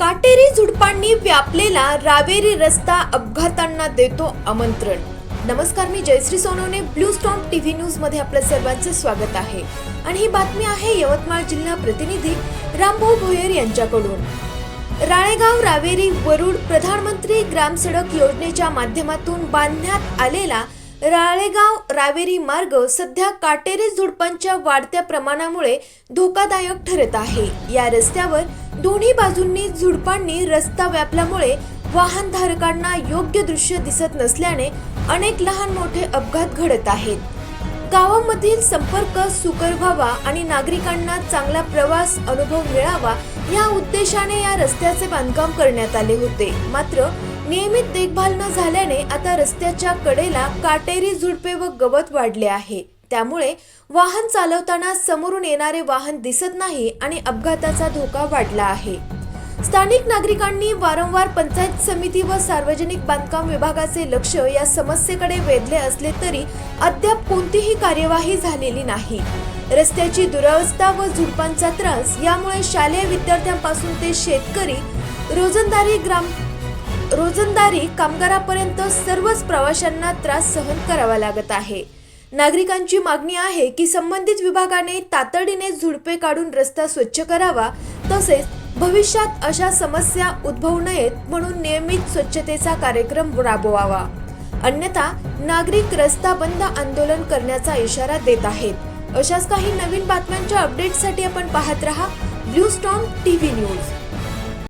काटेरी झुडपांनी व्यापलेला रावेरी रस्ता अपघातांना देतो आमंत्रण. नमस्कार मी Jayashree Sonawane blue storm TV न्यूजमध्ये आपल्या सर्वांचे स्वागत आहे. आणि ही बातमी आहे यवतमाळ जिल्हा प्रतिनिधी रामभाऊ भोयर यांच्याकडून. राळेगाव रावेरी वरुड प्रधानमंत्री ग्राम सडक योजनेच्या माध्यमातून बांधण्यात आलेला राळेगाव रावेरी मार्ग सध्या काटेरी झुडपांच्या वाढत्या प्रमाणामुळे धोकादायक ठरत आहे. या रस्त्यावर दोन्ही बाजूंनी झुडपांनी रस्ता व्यापल्यामुळे वाहनधारकांना योग्य दृश्य दिसत नसल्याने अनेक लहान मोठे अपघात घडत आहेत. गावामधील संपर्क सुकर व्हावा आणि नागरिकांना चांगला प्रवास अनुभव मिळावा या उद्देशाने या रस्त्याचे बांधकाम करण्यात आले होते. मात्र नियमित देखभाल न झाल्याने आता रस्त्याच्या कडेला काटेरी झुडपे व गवत वाढले आहे. त्यामुळे वाहन चालवताना समोरून येणारे वाहन दिसत नाही आणि अपघाताचा धोका वाढला आहे. स्थानिक नागरिकांनी वारंवार पंचायत समिती व सार्वजनिक बांधकाम विभागाचे लक्ष या समस्येकडे वेधले असले तरी अद्याप कोणतीही कार्यवाही झालेली नाही. रस्त्याची दुरावस्था व झुडपांचा त्रास यामुळे शालेय विद्यार्थ्यांपासून ते शेतकरी रोजंदारी ग्राम रोजंदारी कामगारापर्यंत सर्वच प्रवाशांना त्रास सहन करावा लागत आहे. नागरिकांची मागणी आहे की संबंधित विभागाने तातडीने झुडपे काढून रस्ता स्वच्छ करावा तसेच भविष्यात अशा समस्या उद्भवू नयेत म्हणून नियमित स्वच्छतेचा कार्यक्रम राबवावा. अन्यथा नागरिक रस्ता बंद आंदोलन करण्याचा इशारा देत आहेत. अशाच काही नवीन बातम्यांच्या अपडेटसाठी आपण पाहत रहा ब्लू स्टॉम टीव्ही न्यूज.